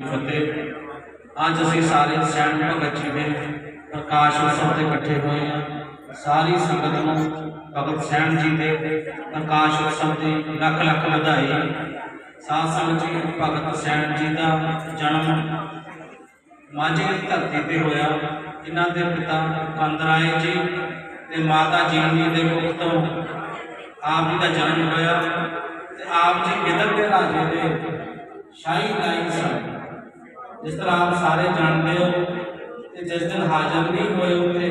ਫਤਿਹ ਅੱਜ ਅਸੀਂ ਸਾਰੇ ਸੈਣ ਭਗਤ ਜੀ ਦੇ ਪ੍ਰਕਾਸ਼ ਉਤਸਵ ਤੇ ਇਕੱਠੇ ਹੋਏ ਹਾਂ। ਸਾਰੀ ਸੰਗਤ ਨੂੰ ਭਗਤ ਸੈਣ ਜੀ ਦੇ ਪ੍ਰਕਾਸ਼ ਉਤਸਵ ਦੀ ਲੱਖ ਲੱਖ ਵਧਾਈ। ਸਾਧ ਸੰਗਤ ਜੀ, ਭਗਤ ਸੈਣ ਜੀ ਦਾ ਜਨਮ ਮਾਝੇ ਦੀ ਧਰਤੀ ਤੇ ਹੋਇਆ। ਇਹਨਾਂ ਦੇ ਪਿਤਾ ਕੰਦਰਾਏ ਜੀ ਤੇ ਮਾਤਾ ਜੀਵਨੀ ਦੇ ਕੁੱਖ ਤੋਂ ਆਪ ਜੀ ਦਾ ਜਨਮ ਹੋਇਆ। ਤੇ ਆਪ ਜੀ ਗਿੱਦੜ ਦੇ ਰਾਜੇ ਦੇ ਸ਼ਾਹੀ ਲਾਈਨ ਸਨ। ਜਿਸ ਤਰ੍ਹਾਂ ਆਪ ਸਾਰੇ ਜਾਣਦੇ ਹੋ ਕਿ ਜਿਸ ਦਿਨ ਹਾਜ਼ਰ ਨਹੀਂ ਹੋਏ ਉੱਥੇ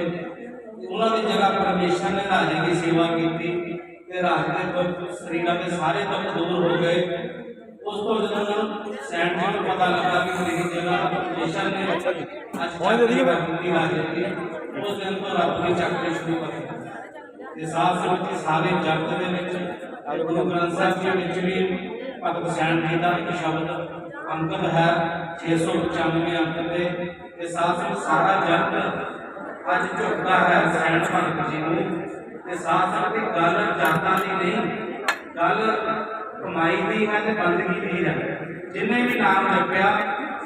ਉਹਨਾਂ ਦੀ ਜਗ੍ਹਾ ਪਰਮੇਸ਼ਰ ਨੇ ਰਾਜੇ ਦੀ ਸੇਵਾ ਕੀਤੀ ਤੇ ਰਾਜੇ ਦੇ ਸਰੀਰਾਂ ਦੇ ਸਾਰੇ ਦੁੱਖ ਦੂਰ ਹੋ ਗਏ। ਉਸ ਤੋਂ ਜਦੋਂ ਸੈਂਟ ਜੀ ਨੂੰ ਪਤਾ ਲੱਗਾ ਕਿ ਮੇਰੀ ਜਗ੍ਹਾ ਪਰਮੇਸ਼ਰ ਨੇ ਅੱਜ ਚੱਕਰੀ ਕੀਤੀ ਰਾਜੇ ਦੀ ਉਸ ਦਿਨ ਤੋਂ ਰੱਬ ਦੀ ਚੱਕਰੀ ਸ਼ੁਰੂ ਕਰ ਦਿੱਤੀ। ਤੇ ਸਾਧ ਸੰਗਤ ਜੀ ਸਾਰੇ ਜਗਤ ਦੇ ਵਿੱਚ ਗੁਰੂ ਗ੍ਰੰਥ ਸਾਹਿਬ ਜੀ ਵਿੱਚ ਵੀ ਭਗਤ ਸੈਣ ਜੀ ਦਾ ਇੱਕ ਸ਼ਬਦ ਅੰਕਤ ਹੈ 695 ਅੰਕ ਤੇ ਤੇ ਸਾਧ ਸੰਗਤ ਸਾਰਾ ਜਗਤ ਅੱਜ ਝੁਕਦਾ ਹੈ ਸੈਣ ਭਗਤ ਜੀ ਨੂੰ। ਤੇ ਸਾਧ ਸੰਗਤ ਦੀ ਗੱਲ ਜਾਤਾਂ ਦੀ ਨਹੀਂ, ਗੱਲ ਕਮਾਈ ਦੀ ਹੈ ਤੇ ਬੰਦਗੀ ਦੀ ਹੈ। ਜਿਨੇ ਵੀ ਨਾਮ ਜਪਿਆ,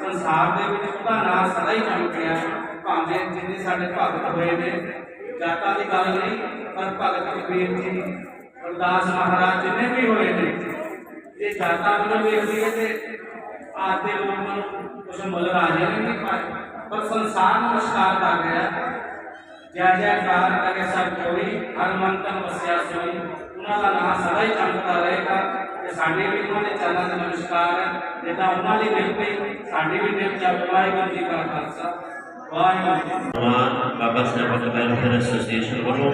ਸੰਸਾਰ ਦੇ ਵਿੱਚ ਉਹਦਾ ਨਾਮ ਸਦਾ ਹੀ ਚਮਕਿਆ ਭਾਵੇਂ ਜਿੰਨੇ ਸਾਡੇ ਭਗਤ ਹੋਏ ਨੇ, ਜਾਤਾਂ ਦੀ ਗੱਲ ਨਹੀਂ, ਪਰ ਭਗਤ ਕਬੀਰ ਜੀ ਗੁਰਦਾਸ ਮਹਾਰਾਜ ਜਿੰਨੇ ਵੀ ਹੋਏ ਨੇ, ਇਹ ਜਾਤਾਂ ਨੂੰ ਵੇਖਦੀ ਹੈ ਤੇ ਆਦੇ ਲੋਕਾਂ ਨੂੰ ਕੁਝ ਮੁੱਲ ਰਾਜੇ ਨਹੀਂ ਪਾਏ ਪਰ ਸੰਸਾਰ ਨੂੰ ਨਮਸਕਾਰ ਕਰ ਰਿਹਾ ਜੈ ਜੈਕਾਰ ਕਰੇ ਸਭ ਕੋਈ ਹਰ ਮਨ ਤਨ ਵਸਿਆ ਸੋਈ ਉਹਨਾਂ ਦਾ ਨਾਮ ਸਦਾ ਹੀ ਚਮਕਦਾ ਰਹੇਗਾ ਤੇ ਸਾਡੇ ਵੀ ਉਹਨਾਂ ਦੇ ਚਰਨਾਂ ਦੇ ਨਮਸਕਾਰ ਹੈ ਜਿੱਦਾਂ ਉਹਨਾਂ ਦੀ ਨਿਭ ਪਈ ਸਾਡੀ ਵੀ ਨਿਭ ਚੱਲ ਵਾਹਿਗੁਰੂ ਜੀ ਕਾ ਖਾਲਸਾ ਵਾਹਿਗੁਰੂ ਜੀ ਕੀ ਫਤਿਹ। हमारा बाबा साहब का वेलफेयर एसोसिएशन ਵੱਲੋਂ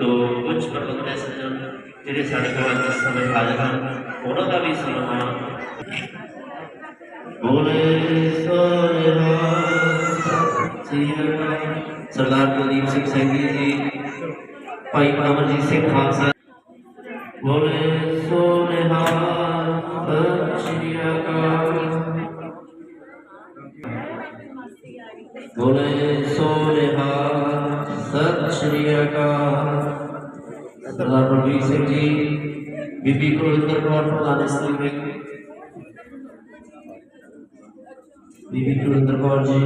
ਤੋਂ ਕੁਝ ਪ੍ਰਬੰਧਕ ਸੱਜਣ ਜਿਹੜੇ ਸਾਡੇ ਕੋਲ ਇਸ ਸਮੇਂ ਹਾਜ਼ਰ ਹਨ ਉਹਨਾਂ ਦਾ ਵੀ ਸਨਮਾਨ ਬੋਲੇ ਸੋਨਿਹਾ ਸਰਦਾਰ ਕੁਲਦੀਪ ਸਿੰਘ ਸੈਂਗੀ ਜੀ ਭਾਈ ਅਮਰਜੀਤ ਸਿੰਘ ਖਾਲਸਾ ਬੋਲੇ ਸੋਨਿਹਾ ਸਤਿ ਸ਼੍ਰੀ ਅਕਾਲ ਬੋਲੇ ਸੋਨਿਹਾ ਸਤਿ ਸ਼੍ਰੀ ਅਕਾਲ ਸਰਦਾਰ ਪ੍ਰਵੀਰ ਸਿੰਘ ਜੀ ਬੀਬੀ ਕੁਲਵਿੰਦਰ ਕੌਰ ਪ੍ਰਧਾਨ ਇਸਤਰੀ ਵਿੰਗ ਬੀਬੀ ਕੁਲਵਿੰਦਰ ਕੌਰ ਜੀ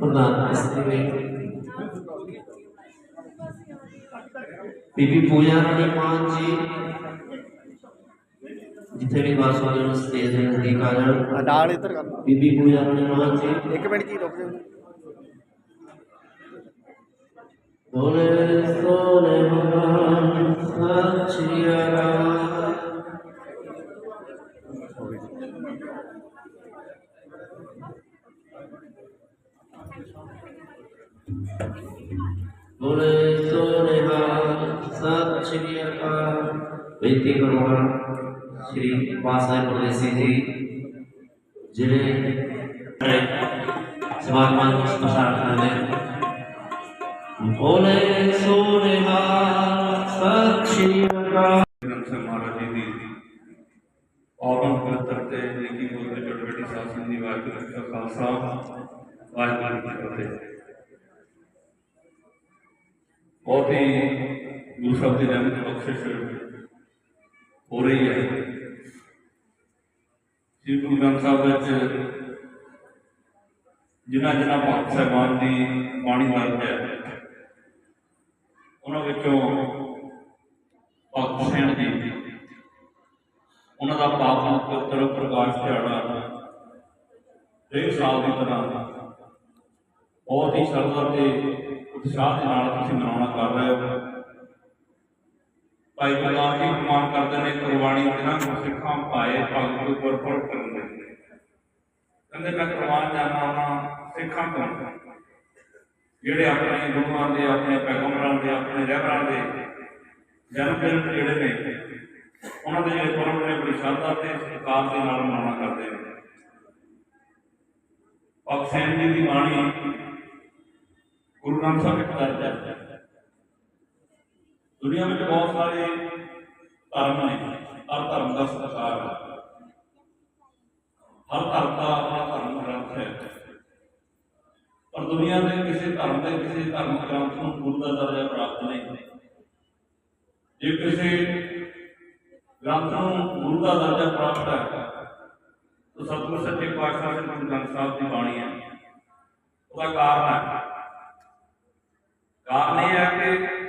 ਪ੍ਰਧਾਨ ਇਸਤਰੀ ਵਿੰਗ ਬੀਬੀ ਪੂਜਾ ਰਾਣੀ ਮਾਨ ਜੀ ਜਿੱਥੇ ਵੀ ਬਾਸ ਵਾਲੇ ਨੂੰ ਸਟੇਜ ਦੇ ਨਜ਼ਦੀਕ ਆ ਜਾਣ ਡਾਲ ਇੱਧਰ ਕਰ ਬੀਬੀ ਪੂਜਾ ਰਾਣੀ ਮਾਨ ਜੀ ਇੱਕ ਮਿੰਟ ਜੀ ਰੁਕ ਜਾਓ ਬੋਲੇ ਸੋਨੇ ਮਹਾਨ ਬੋਲੇ ਸੋਨੇ ਮਹਾਨ ਸਤਿ ਸ਼੍ਰੀ ਅਕਾਲ ਬੇਨਤੀ ਕਰੂੰਗਾ ਸ਼੍ਰੀ ਪਾਸਾਇ ਪਰਦੇਸੀ ਜੀ ਜਿਹੜੇ ਸਵਾਗਤ ਪ੍ਰਸਾਰ ਕਰਦੇ ਬੋਲੇ ਸੋਨਿਹਾ ਸਤਿ ਸ਼੍ਰੀ ਅਕਾਲ ਗ੍ਰੰਥ ਸਾਹਿਬ ਮਹਾਰਾਜ ਜੀ ਦੀ ਔਗਣ ਪਵਿੱਤਰ ਤੇ ਨਿੱਕੀ ਬੋਲ ਦੇ ਛੋਟੀ ਛੋਟੀ ਸਾਧ ਸੰਗਤ ਦੀ ਵਾਹਿਗੁਰੂ ਜੀ ਕਾ ਖਾਲਸਾ ਵਾਹਿਗੁਰੂ ਜੀ ਕੀ ਫਤਿਹ ਬਹੁਤ ਹੀ ਗੁਰੂ ਸਾਹਿਬ ਦੀ ਰਹਿਮਤ ਬਖਸ਼ਿਸ਼ ਹੋ ਰਹੀ ਹੈ। ਸ੍ਰੀ ਗੁਰੂ ਗ੍ਰੰਥ ਸਾਹਿਬ ਵਿੱਚ ਜਿਨ੍ਹਾਂ ਜਿਨ੍ਹਾਂ ਭਗਤ ਸਾਹਿਬਾਨ ਦੀ ਬਾਣੀ ਦਰਜ ਹੈ, ਉਹਨਾਂ ਵਿੱਚੋਂ ਭਗਤ ਸਿੰਘ ਜੀ ਉਹਨਾਂ ਦਾ ਪਾਵਨ ਪਵਿੱਤਰ ਪ੍ਰਕਾਸ਼ ਦਿਹਾੜਾ ਹਰੇਕ ਸਾਲ ਦੀ ਤਰ੍ਹਾਂ ਬਹੁਤ ਹੀ ਸ਼ਰਧਾ ਤੇ ਉਤਸ਼ਾਹ ਦੇ ਨਾਲ ਤੁਸੀਂ ਮਨਾਉਣਾ ਕਰ ਰਹੇ ਹੋ। ਭਾਈ ਗੁਰਦਾਸ ਜੀ ਪ੍ਰਮਾਣ ਕਰਦੇ ਨੇ ਕੁਰਬਾਨੀ ਜਿਨ੍ਹਾਂ ਸਿੱਖਾਂ ਪਾਏ ਭਗਤ ਦੇ ਕਰਨ ਦੇ। ਕਹਿੰਦੇ ਮੈਂ ਕੁਰਬਾਨ ਜਾਣਾ ਉਹਨਾਂ ਸਿੱਖਾਂ ਤੋਂ। ਜਿਹੜੇ ਆਪਣੇ ਗੁਰੂਆਂ ਦੇ, ਆਪਣੇ ਪੈਗੰਬਰਾਂ ਦੇ, ਆਪਣੇ ਰਹਿਬਰਾਂ ਦੇ ਜਨਮ ਦਿਨ ਜਿਹੜੇ ਨੇ, ਉਹਨਾਂ ਦੇ ਜਿਹੜੇ ਪਰਮ ਨੇ ਬੜੀ ਸ਼ਰਧਾ ਤੇ ਸਤਿਕਾਰ ਦੇ ਨਾਲ ਮਨਾਉਣਾ ਕਰਦੇ ਨੇ। ਭਗਤ ਸਿੰਘ ਜੀ ਦੀ ਬਾਣੀ ਗੁਰੂ ਗ੍ਰੰਥ ਸਾਹਿਬ ਵਿੱਚ ਦਰਜ ਹੈ ਦੁਨੀਆ ਵਿੱਚ ਬਹੁਤ ਸਾਰੇ ਧਰਮ ਨੇ, ਹਰ ਧਰਮ ਦਾ ਸਤਿਕਾਰ ਹੈ। ਹਰ ਧਰਮ ਦਾ ਆਪਣਾ ਧਰਮ ਗ੍ਰੰਥ ਹੈ। ਪਰ ਦੁਨੀਆ ਦੇ ਕਿਸੇ ਧਰਮ ਦੇ ਕਿਸੇ ਧਰਮ ਗ੍ਰੰਥ ਨੂੰ ਗੁਰੂ ਦਾ ਦਰਜਾ ਪ੍ਰਾਪਤ ਨਹੀਂ। ਜੇ ਕਿਸੇ ਗ੍ਰੰਥ ਨੂੰ ਗੁਰੂ ਦਾ ਦਰਜਾ ਪ੍ਰਾਪਤ ਹੈ, ਤੋ ਸਤਿਗੁਰ ਸੱਚੇ ਪਾਤਸ਼ਾਹ ਦੇ ਗੁਰੂ ਗ੍ਰੰਥ ਸਾਹਿਬ ਦੀ ਬਾਣੀ ਹੈ। ਉਹਦਾ ਕਾਰਨ ਹੈ ਕਾਰਨ ਇਹ ਹੈ ਕਿ